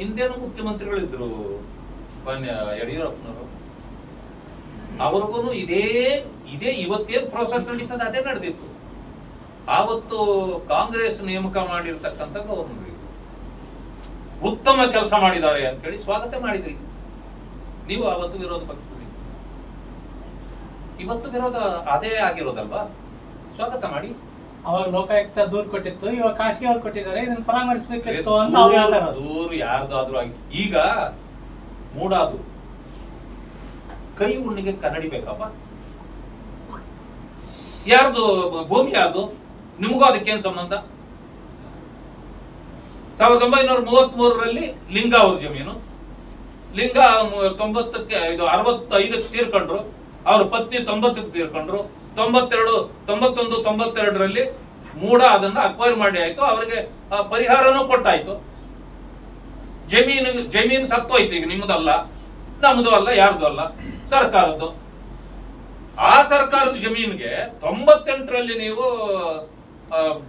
ಹಿಂದೇನು ಮುಖ್ಯಮಂತ್ರಿಗಳಿದ್ರು ಯಡಿಯೂರಪ್ಪನವರು. ಅವ್ರಿಗೂ ಇದೇ ಇದೇ ಇವತ್ತೇನ್ ಪ್ರೋಸೆಸ್ ನಡೀತದೆ, ಅದೇ ನಡೆದಿತ್ತು. ಆವತ್ತು ಕಾಂಗ್ರೆಸ್ ನೇಮಕ ಮಾಡಿರ್ತಕ್ಕಂಥ ಗವರ್ನರ್ ಉತ್ತಮ ಕೆಲಸ ಮಾಡಿದ್ದಾರೆ ಅಂತ ಹೇಳಿ ಸ್ವಾಗತ ಮಾಡಿದ್ರಿ. ನೀವು ಆವತ್ತು ವಿರೋಧ ಪಕ್ಷದಲ್ಲಿ ಇವತ್ತು ವಿರೋಧ ಅದೇ ಆಗಿರೋದಲ್ವಾ? ಸ್ವಾಗತ ಮಾಡಿ. ಅವಾಗ ಲೋಕಾಯುಕ್ತ ದೂರ್ ಕೊಟ್ಟಿತ್ತು ಇವಾಗ ಖಾಸಗಿ ಅವ್ರು ಕೊಟ್ಟಿದ್ದಾರೆ ಇದನ್ನ ಪರಾಮರ್ಶಿಸಬೇಕಿತ್ತು ಅಂತ ಅವ್ರು ದೂರು- ಹೇಳ್ತಾ ಇರೋದು ದೂರು ಯಾರ್ದಾದ್ರೂ ಆಗಿ ಈಗ ಮೂಡಾದು. ಕೈ ಉಣ್ಣಿಗೆ ಕನ್ನಡಿ ಬೇಕಪ್ಪ. ಯಾರ್ದು ಭೂಮಿ ಯಾರ್ದು? ನಿಮಗೂ ಅದಕ್ಕೇನ್ ಸಂಬಂಧ? ಸಾವಿರದ ಒಂಬೈನೂರ ಮೂವತ್ತ್ ಮೂರರಲ್ಲಿ ಲಿಂಗ ಅವ್ರ ಜಮೀನು ಲಿಂಗ ತೊಂಬತ್ತಕ್ಕೆ ಇದು ಅರವತ್ತೈದಕ್ಕೆ ತೀರ್ಕೊಂಡ್ರು. ಅವ್ರ ಪತ್ನಿ ತೊಂಬತ್ತಕ್ಕೆ ತೀರ್ಕೊಂಡ್ರು. ತೊಂಬತ್ತೆರಡು, ತೊಂಬತ್ತೊಂದು, ತೊಂಬತ್ತೆರಡರಲ್ಲಿ ಮೂಡ ಅದನ್ನ ಅಕ್ವೈರ್ ಮಾಡಿ ಆಯ್ತು, ಅವರಿಗೆ ಪರಿಹಾರನೂ ಕೊಟ್ಟಾಯ್ತು. ಜಮೀನು ಜಮೀನು ಸತ್ತೋಯ್ತು, ಈಗ ನಿಮ್ಮದಲ್ಲ ನಮ್ಮದು ಅಲ್ಲ, ಯಾರ್ದು ಅಲ್ಲ, ಸರ್ಕಾರದ್ದು. ಆ ಸರ್ಕಾರದ ಜಮೀನಿಗೆ ತೊಂಬತ್ತೆಂಟರಲ್ಲಿ ನೀವು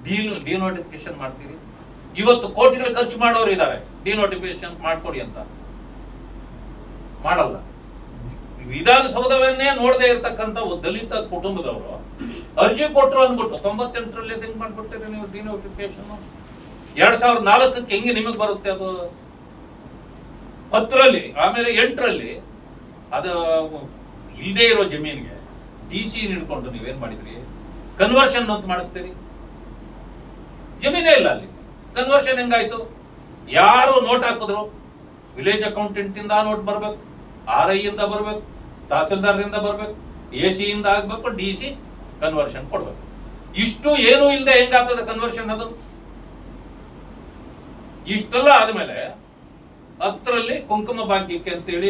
ಡೀನು ಡಿನೋಟಿಫಿಕೇಶನ್ ಮಾಡ್ತೀರಿ. ಇವತ್ತು ಕೋಟಿಗಳು ಖರ್ಚು ಮಾಡೋರು ಇದ್ದಾರೆ ಡಿನೋಟಿಫಿಕೇಶನ್ ಮಾಡ್ಕೊಡಿ ಅಂತ. ಮಾಡಲ್ಲ. ವಿಧಾನಸೌಧವನ್ನೇ ನೋಡದೆ ಇರತಕ್ಕಂತ ಒಂದು ದಲಿತ ಕುಟುಂಬದವರು ಅರ್ಜಿ ಕೊಟ್ಟರು ಅಂದ್ಬಿಟ್ಟು ತೊಂಬತ್ತೆಂಟರಲ್ಲಿ ಹೆಂಗ್ ಮಾಡ್ಬಿಡ್ತೀರಿ ನೀವು ಡಿನೋಟಿಫಿಕೇಶನ್ ಎರಡ್ ಸಾವಿರದ ನಾಲ್ಕಕ್ಕೆ ಹೆಂಗೆ ನಿಮಗೆ ಬರುತ್ತೆ ಅದು? ಹತ್ತರಲ್ಲಿ, ಆಮೇಲೆ ಎಂಟರಲ್ಲಿ ಅದು ಇಲ್ಲದೆ ಇರೋ ಜಮೀನಿಗೆ ಡಿ ಸಿ ಹಿಡ್ಕೊಂಡು ನೀವೇನ್ ಮಾಡಿದ್ರಿ? ಕನ್ವರ್ಷನ್ ಅಂತ ಮಾಡಿಸ್ತೀರಿ. ಜಮೀನೇ ಇಲ್ಲ ಅಲ್ಲಿ. ಕನ್ವರ್ಷನ್ ಹೆಂಗಾಯ್ತು? ಯಾರು ನೋಟ್ ಹಾಕಿದ್ರು? ವಿಲೇಜ್ ಅಕೌಂಟೆಂಟ್ ಇಂದ ನೋಟ್ ಬರ್ಬೇಕು. ಆರ್ ಐ ಇಂದ ಬರ್ಬೇಕು ತಹಸೀಲ್ದಾರ್ದಿಂದ ಬರ್ಬೇಕು ಎ ಇಂದ ಆಗ್ಬೇಕು ಡಿ ಸಿ ಕನ್ವರ್ಷನ್ ಕೊಡ್ಬೇಕು. ಇಷ್ಟು ಏನೂ ಇಲ್ಲದೆ ಹೆಂಗಾಗ್ತದೆ ಕನ್ವರ್ಷನ್ ಅದು? ಇಷ್ಟೆಲ್ಲ ಆದ್ಮೇಲೆ ಹತ್ತರಲ್ಲಿ ಕುಂಕುಮ ಭಾಗ್ಯಕ್ಕೆ ಅಂತೇಳಿ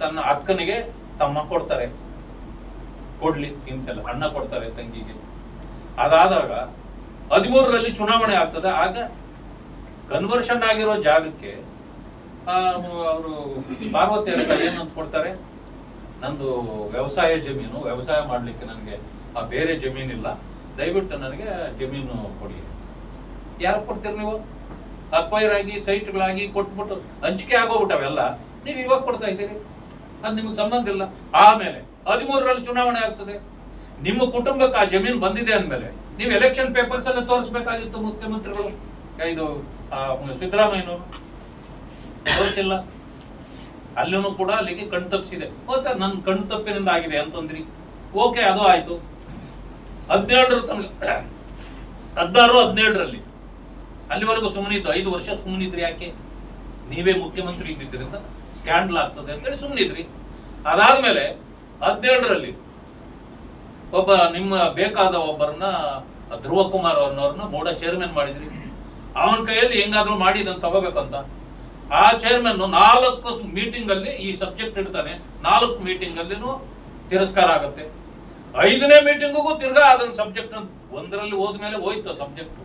ತನ್ನ ಅಕ್ಕನಿಗೆ ತಮ್ಮ ಕೊಡ್ತಾರೆ. ಕೊಡ್ಲಿ, ಇಂತೆಲ್ಲ ಅಣ್ಣ ಕೊಡ್ತಾರೆ ತಂಗಿಗೆ. ಅದಾದಾಗ ಹದಿಮೂರರಲ್ಲಿ ಚುನಾವಣೆ ಆಗ್ತದೆ. ಆಗ ಕನ್ವರ್ಷನ್ ಆಗಿರೋ ಜಾಗಕ್ಕೆ ಅವರು ಪಾರ್ವತಿ ಅಂತ ಏನಂತ ಕೊಡ್ತಾರೆ? ನಂದು ವ್ಯವಸಾಯ ಜಮೀನು, ವ್ಯವಸಾಯ ಮಾಡ್ಲಿಕ್ಕೆ ನನಗೆ ಆ ಬೇರೆ ಜಮೀನಿಲ್ಲ. ದಯವಿಟ್ಟು ನನಗೆ ಜಮೀನು ಕೊಡಿ. ಯಾರು ಕೊಡ್ತೀರಿ ನೀವು? ಅಕ್ವೈರ್ ಆಗಿ ಸೈಟ್ಗಳಾಗಿ ಕೊಟ್ಬಿಟ್ಟು ಹಂಚಿಕೆ ಆಗೋಗ್ಬಿಟ್ಟವೆಲ್ಲ ನೀವು ಇವಾಗ ಕೊಡ್ತಾ ಇದ್ದೀರಿ. ಅದು ನಿಮಗೆ ಸಂಬಂಧ ಇಲ್ಲ. ಆಮೇಲೆ ಹದಿಮೂರರಲ್ಲಿ ಚುನಾವಣೆ ಆಗ್ತದೆ. ನಿಮ್ಮ ಕುಟುಂಬಕ್ಕೆ ಆ ಜಮೀನು ಬಂದಿದೆ ಅಂದ್ಮೇಲೆ ನೀವು ಎಲೆಕ್ಷನ್ ಪೇಪರ್ಸ್ ಎಲ್ಲ ತೋರಿಸ್ಬೇಕಾಗಿತ್ತು ಮುಖ್ಯಮಂತ್ರಿಗಳು. ಇದು ಸಿದ್ದರಾಮಯ್ಯನವರು. ತೋರಿಸಿಲ್ಲ ಅಲ್ಲೂ ಕೂಡ ಅಲ್ಲಿಗೆ ಕಣ್ ತಪ್ಪಿಸಿದೆ. ಓಕೆ ನನ್ನ ಕಣ್ ತಪ್ಪಿನಿಂದ ಆಗಿದೆ ಅಂತಂದ್ರಿ ಓಕೆ ಅದು ಆಯ್ತು. ಹದಿನೇಳರ ತನಕ, ಹದಿನಾರು, ಹದಿನೇಳರಲ್ಲಿ. ಅಲ್ಲಿವರೆಗೂ ಸುಮ್ಮನಿದ್ದು ಐದು ವರ್ಷ ಸುಮ್ಮನಿದ್ರಿ ಯಾಕೆ? ನೀವೇ ಮುಖ್ಯಮಂತ್ರಿ ಇದ್ದಿದ್ದರಿಂದ ಸ್ಕ್ಯಾಂಡಲ್ ಆಗ್ತದೆ ಅಂತೇಳಿ ಸುಮ್ಮನಿದ್ರಿ ಅದಾದ್ಮೇಲೆ ಹದಿನೇಳರಲ್ಲಿ ಒಬ್ಬ ನಿಮ್ಮ ಬೇಕಾದ ಒಬ್ಬರನ್ನ ಧ್ರುವ ಕುಮಾರ್ ಅನ್ನೋರನ್ನ ಬೋರ್ಡ ಚೇರ್ಮನ್ ಮಾಡಿದ್ರಿ. ಅವನ ಕೈಯಲ್ಲಿ ಹೆಂಗಾದ್ರೂ ಮಾಡಿ ಇದನ್ನ ತಗೋಬೇಕಂತ. ಆ ಚೇರ್ಮನ್ ನಾಲ್ಕು ಮೀಟಿಂಗ್ ಅಲ್ಲಿ ಈ ಸಬ್ಜೆಕ್ಟ್ ಇಡ್ತಾನೆ. ನಾಲ್ಕು ಮೀಟಿಂಗ್ ಅಲ್ಲಿನೂ ತಿರಸ್ಕಾರ ಆಗುತ್ತೆ. ಐದನೇ ಮೀಟಿಂಗಿಗೂ ತಿರ್ಗಾ ಅದನ್ನ ಸಬ್ಜೆಕ್ಟ್ ಒಂದರಲ್ಲಿ ಹೋದ್ಮೇಲೆ ಹೋಯ್ತು ಸಬ್ಜೆಕ್ಟ್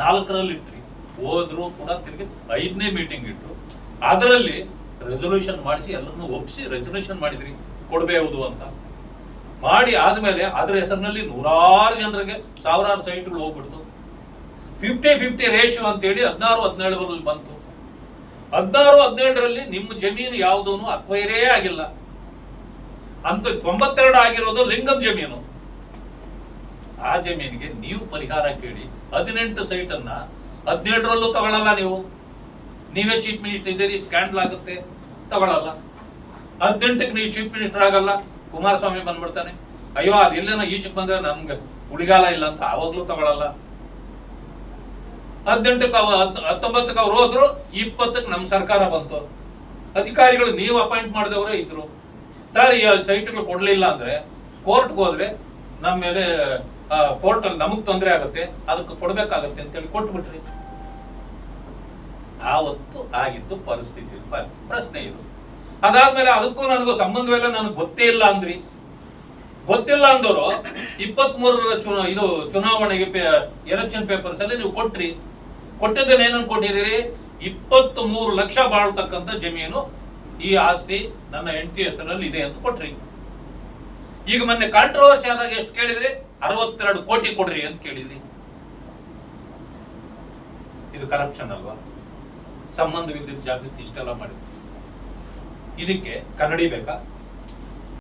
ನಾಲ್ಕರಲ್ಲಿ ಇಟ್ರಿ. ಹೋದ್ರು ಕೂಡ ತಿರ್ಗಿ ಐದನೇ ಮೀಟಿಂಗ್ ಇಟ್ಟು ಅದರಲ್ಲಿ ರೆಸೊಲ್ಯೂಷನ್ ಮಾಡಿಸಿ ಎಲ್ಲರನ್ನು ಒಪ್ಪಿಸಿ ರೆಸೊಲ್ಯೂಷನ್ ಮಾಡಿದ್ರಿ. ಕೊಡಬಹುದು ಅಂತ. ಮಾಡಿ ಆದ್ಮೇಲೆ ಅದರ ಹೆಸರಿನಲ್ಲಿ ನೂರಾರು ಜನರಿಗೆ ಸಾವಿರಾರು ಸೈಟ್ಗಳು ಹೋಗ್ಬಿಡ್ತು. ಫಿಫ್ಟಿ ಫಿಫ್ಟಿ ರೇಷಿಯೋ ಅಂತೇಳಿ ಹದಿನಾರು, ಹದಿನೇಳರಲ್ಲಿ ಬಂತು. ಹದಿನಾರು, ಹದಿನೇಳರಲ್ಲಿ ನಿಮ್ಮ ಜಮೀನು ಯಾವುದೂ ಅಕ್ವೈರೇ ಆಗಿಲ್ಲ. ಅಂತ ತೊಂಬತ್ತೆರಡು ಆಗಿರೋದು ಲಿಂಗಂ ಜಮೀನು. ಆ ಜಮೀನಿಗೆ ನೀವು ಪರಿಹಾರ ಕೇಳಿ, ಹದಿನೆಂಟು ಸೈಟ್ ಅನ್ನ ಹದಿನೇಳರಲ್ಲೂ ತಗೊಳ್ಳಲ್ಲ ನೀವು. ನೀವೇ ಚೀಫ್ ಮಿನಿಸ್ಟರ್ ಇದ್ದೀರಿ ಸ್ಕ್ಯಾಂಡಲ್ ಆಗುತ್ತೆ ತಗೊಳ್ಳಲ್ಲ ಹದಿನೆಂಟಕ್ಕೆ ನೀವು ಚೀಫ್ ಮಿನಿಸ್ಟರ್ ಆಗಲ್ಲ, ಕುಮಾರಸ್ವಾಮಿ ಬಂದ್ಬಿಡ್ತಾನೆ. ಅಯ್ಯೋ, ಅದಿಲ್ಲೇನೋ ಈಚೆಗೆ ಬಂದ್ರೆ ನಮ್ಗೆ ಉಳಿಗಾಲ ಇಲ್ಲ ಅಂತ ಆವಾಗ್ಲೂ ತಗೊಳ್ಳಲ್ಲ ಹದಿನೆಂಟಕ್ಕೆ ಹತ್ತೊಂಬತ್ತಕ್ಕೆ ಅವ್ರು ಹೋದ್ರು, ಇಪ್ಪತ್ತಕ್ಕೆ ನಮ್ಮ ಸರ್ಕಾರ ಬಂತು. ಅಧಿಕಾರಿಗಳು ನೀವು ಅಪಾಯಿಂಟ್ ಮಾಡಿದವರೇ ಇದ್ರು. ಸರ್, ಈ ಸೈಟ್ಗಳು ಕೊಡ್ಲಿಲ್ಲ ಅಂದ್ರೆ ಕೋರ್ಟ್ಗೆ ಹೋದ್ರೆ ನಮ್ಮ ಮೇಲೆ ಕೋರ್ಟ್ ಅಲ್ಲಿ ನಮಗ್ ತೊಂದರೆ ಆಗುತ್ತೆ, ಅದಕ್ಕೆ ಕೊಡ್ಬೇಕಾಗತ್ತೆ ಅಂತೇಳಿ ಕೊಟ್ಬಿಟ್ರಿ. ಆವತ್ತು ಆಗಿದ್ದು ಪರಿಸ್ಥಿತಿ ಪ್ರಶ್ನೆ ಇದು. ಅದಾದ್ಮೇಲೆ ಅದಕ್ಕೂ ನನಗೂ ಸಂಬಂಧವೆಲ್ಲ ನನಗೆ ಗೊತ್ತೇ ಇಲ್ಲ ಅಂದ್ರಿ. ಗೊತ್ತಿಲ್ಲ ಅಂದವರು ಇಪ್ಪತ್ತ್ ಮೂರರ ಚುನಾ, ಇದು ಚುನಾವಣೆಗೆ ಎಲೆಕ್ಷನ್ ಪೇಪರ್ಸ್ ಅಲ್ಲಿ ನೀವು ಕೊಟ್ರಿ. ಕೊಟ್ಟದನ್ನ ಏನನ್ನು ಕೊಟ್ಟಿದ್ದೀರಿ? ಇಪ್ಪತ್ತ್ ಮೂರು ಲಕ್ಷ ಬಾಳ್ತಕ್ಕಂಥ ಜಮೀನು ಈ ಆಸ್ತಿ ನನ್ನ ಎಂಟಿ ಹೆಸರಲ್ಲಿ ಇದೆ ಅಂತ ಕೊಟ್ರಿ. ಈಗ ಮೊನ್ನೆ ಕಾಂಟ್ರವರ್ಸಿ ಆದಾಗ ಎಷ್ಟು ಕೇಳಿದ್ರಿ? ಅರವತ್ತೆರಡು ಕೋಟಿ ಕೊಡ್ರಿ ಅಂತ ಕೇಳಿದ್ರಿ. ಇದು ಕರಪ್ಷನ್ ಅಲ್ವಾ? ಸಂಬಂಧವಿದ್ದ ಜಾಗಕ್ಕೆ ಇಷ್ಟೆಲ್ಲ ಮಾಡಿದ್ರು. ಇದಕ್ಕೆ ಕನ್ನಡಿ ಬೇಕಾ?